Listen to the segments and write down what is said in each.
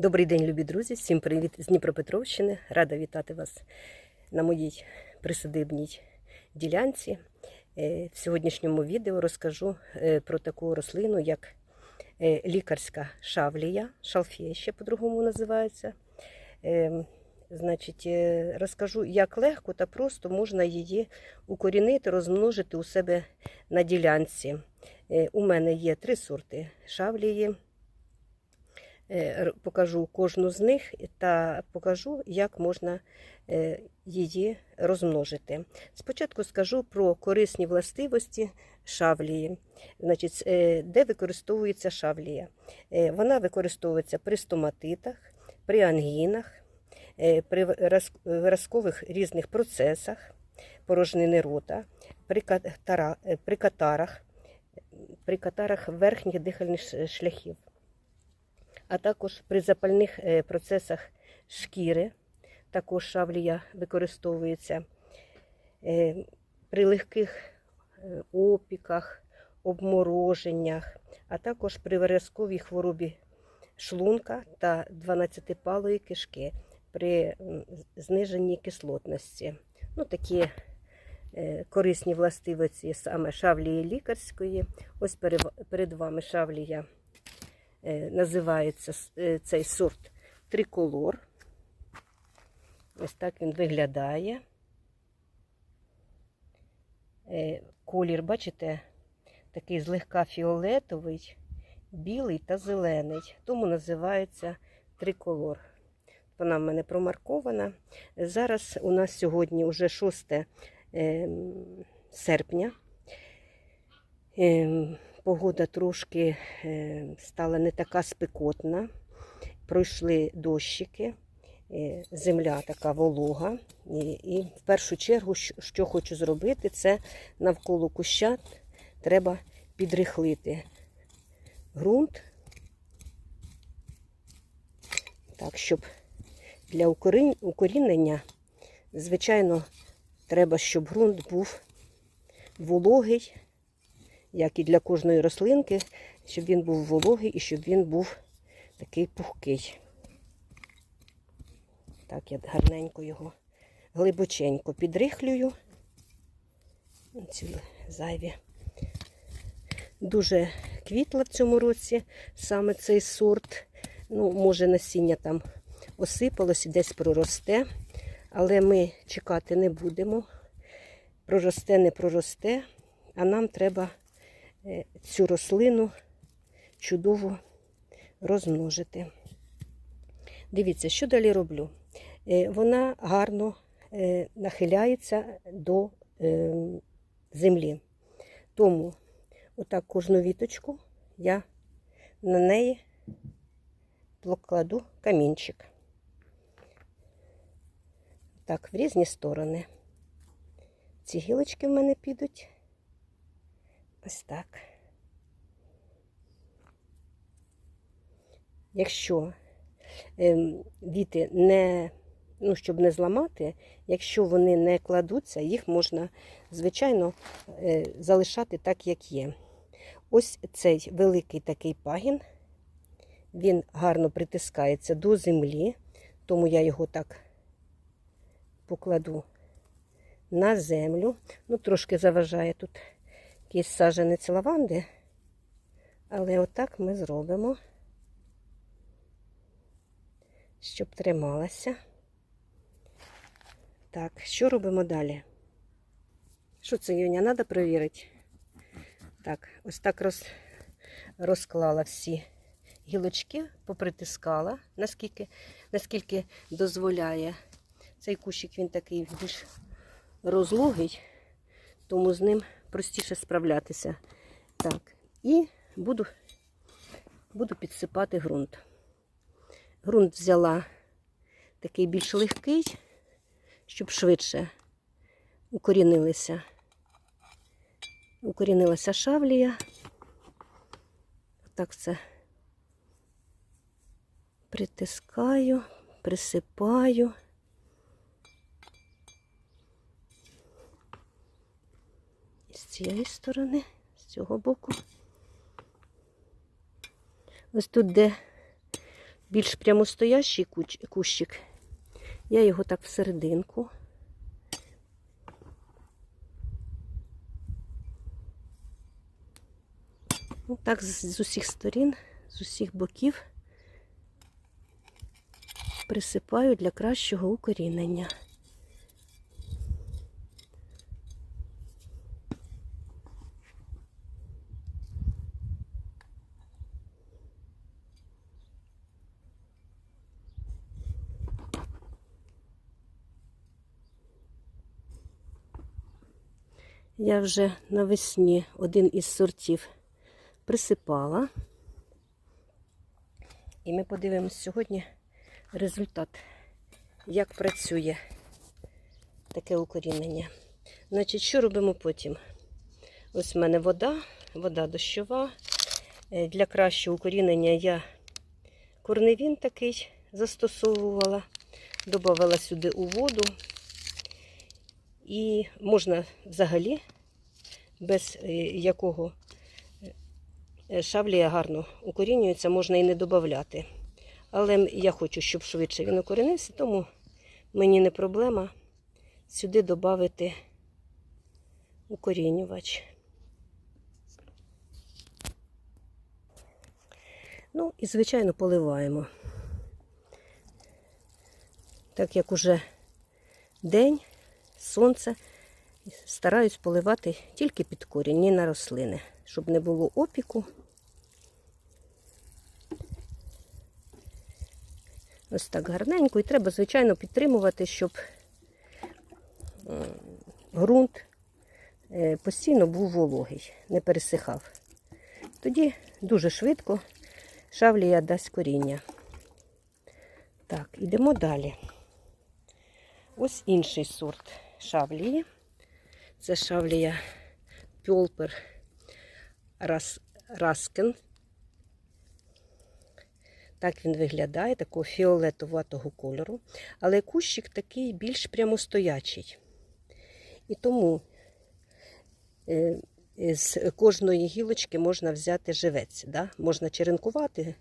Добрий день, любі друзі! Всім привіт з Дніпропетровщини. Рада вітати вас на моїй присадибній ділянці. Е, В сьогоднішньому відео розкажу е, про таку рослину, як е, лікарська шавлія, шалфея ще по-другому називається. Значить, розкажу, як легко та просто можна її укорінити, розмножити у себе на ділянці. У мене є три сорти шавлії. Е, покажу кожну з них та покажу, як можна е, її розмножити. Спочатку скажу про корисні властивості шавлії, Значить, е, де використовується шавлія. Вона використовується при стоматитах, при ангінах, при виразкових різних процесах порожнини рота, при катарах, при катарах верхніх дихальних шляхів а також при запальних е, процесах шкіри. Також шавлія використовується е, при легких е, опіках, обмороженнях, а також при виразковій хворобі шлунка та 12-палої кишки при зниженні кислотності. Ну, такі корисні властивості саме шавлії лікарської. Ось перед вами шавлія називається е, цей сорт триколор. Ось так він виглядає. Е, Колір, бачите, такий злегка фіолетовий, білий та зелений. Тому називається триколор. Вона в мене промаркована. Зараз у нас сьогодні вже 6 ем, серпня. Погода трошки е, стала не така спекотна. Пройшли дощики, е, земля така волога. І, в першу чергу, що, хочу зробити, це навколо куща треба підрихлити ґрунт, так, щоб для укорінення, звичайно, треба, щоб ґрунт був вологий як і для кожної рослинки, щоб він був вологий і щоб він був такий пухкий. Так, я гарненько його глибоченько підрихлюю. Ці зайві. Дуже квітла в цьому році саме цей сорт. Ну, може, насіння там осипалось і десь проросте, але ми чекати не будемо. Проросте, не проросте, а нам треба цю рослину чудово розмножити. Дивіться, що далі роблю. Е, Вона гарно е, нахиляється до е, землі. Тому отак кожну віточку я на неї покладу камінчик. Так, в різні сторони. Ці гілочки в мене підуть. Ось так. Якщо ем, віти не, ну, щоб не зламати, якщо вони не кладуться, їх можна, звичайно, е, залишати так, як є. Ось цей великий такий пагін, він гарно притискається до землі, тому я його так покладу на землю. Ну, трошки заважає тут якийсь саженець лаванди, але отак ми зробимо, щоб трималася. Так, що робимо далі? Що це, Юня, треба перевірити? Так, ось так роз, розклала всі гілочки, попритискала, наскільки, наскільки дозволяє. Цей кущик він такий більш розлогий, тому з ним простіше справлятися. Так, і буду, буду підсипати ґрунт. Ґрунт взяла такий більш легкий, щоб швидше укорінилися. Укорінилася шавлія. Так це притискаю, присипаю. І з цієї сторони, з цього боку. Ось тут, де більш прямостоящий кущик, я його так всерединку. Ну, так з усіх сторін, з усіх боків присипаю для кращого укорінення. Я вже навесні один із сортів присипала. І ми подивимось сьогодні результат, як працює таке укорінення. Значить, що робимо потім? Ось в мене вода, вода дощова. Е, Для кращого укорінення я корневін такий застосовувала, додавала сюди у воду. І можна взагалі без е, якого е, шавлія гарно укорінюється, можна і не додати. Але я хочу, щоб швидше він укорінився, тому мені не проблема сюди додати укорінювач. Ну і, звичайно, поливаємо. Так як уже день, сонце, стараюсь поливати тільки під корінь, ні на рослини, щоб не було опіку. Ось так гарненько. І треба, звичайно, підтримувати, щоб м, ґрунт е, постійно був вологий, не пересихав. Тоді дуже швидко шавлія дасть коріння. Так, ідемо далі. Ось інший сорт шавлії. Це шавлія Пьолпер Рас, Раскен. Так він виглядає, такого фіолетоватого кольору. Але кущик такий більш прямостоячий. І тому е, з кожної гілочки можна взяти живець. Да? Можна черенкувати,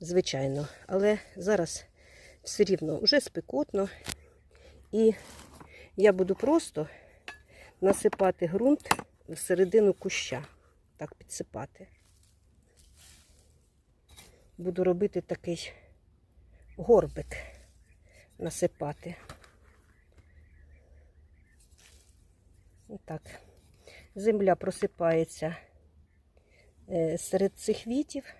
звичайно, але зараз все рівно вже спекотно. І я буду просто насипати ґрунт всередину куща. Так підсипати. Буду робити такий горбик насипати. Отак. Земля просипається е, серед цих вітів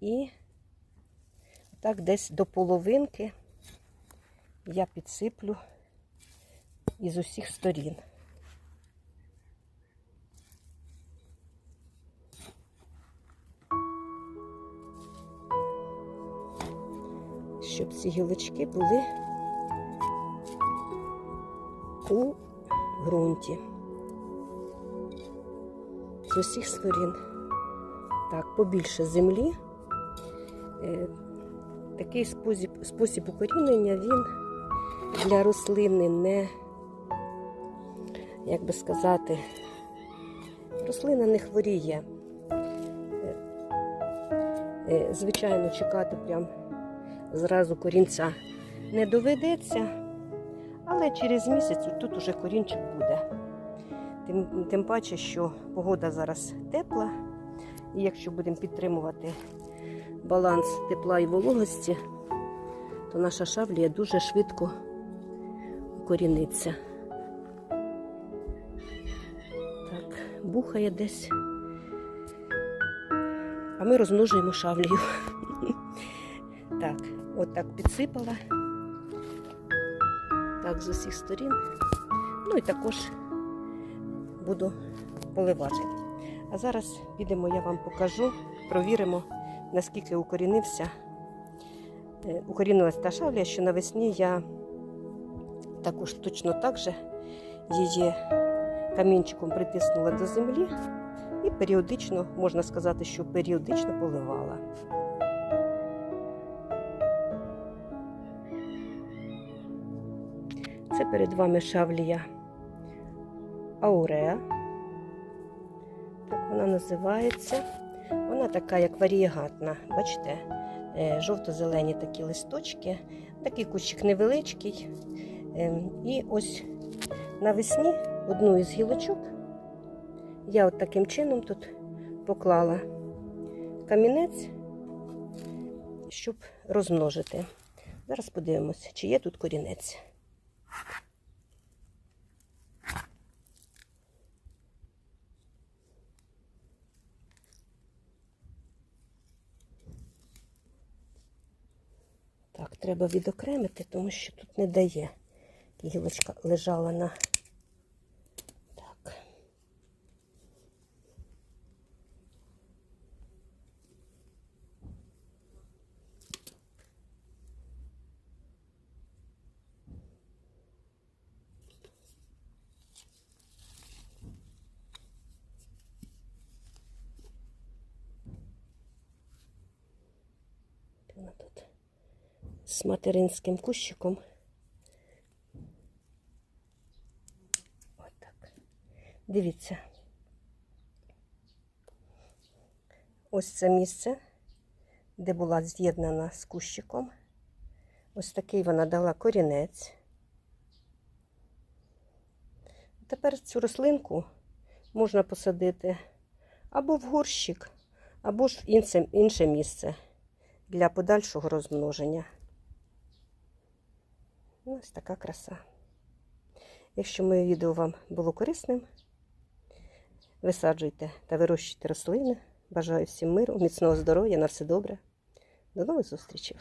і так десь до половинки я підсиплю із усіх сторін. Щоб ці гілочки були у ґрунті. З усіх сторін. Так, побільше землі. Е, Такий спосіб, спосіб укорінення він для рослини не, як би сказати, рослина не хворіє. Е, е, Звичайно, чекати прям зразу корінця не доведеться, але через місяць тут уже корінчик буде. Тим, тим паче, що погода зараз тепла, і якщо будемо підтримувати баланс тепла і вологості, то наша шавлія дуже швидко укоріниться. Так, бухає десь. А ми розмножуємо шавлію. Так, от так підсипала. Так, з усіх сторін. Ну і також буду поливати. А зараз підемо, я вам покажу, провіримо, наскільки укорінився. е, Укорінилась та шавлія, що навесні я також точно так же її камінчиком притиснула до землі і періодично, можна сказати, що періодично поливала. Це перед вами шавлія Ауреа. Так вона називається. Вона така, як варієгатна. Бачите, е, жовто-зелені такі листочки, такий кущик невеличкий. Ем, І ось навесні одну із гілочок я от таким чином тут поклала камінець, щоб розмножити. Зараз подивимося, чи є тут корінець. Так, треба відокремити, тому що тут не дає. Гілочка лежала на. Так. Вона тут з материнським кущиком. Дивіться. Ось це місце, де була з'єднана з кущиком. Ось такий вона дала корінець. Тепер цю рослинку можна посадити або в горщик, або ж в інше, інше місце для подальшого розмноження. Ось така краса. Якщо моє відео вам було корисним, висаджуйте та вирощуйте рослини. Бажаю всім миру, міцного здоров'я, на все добре. До нових зустрічей!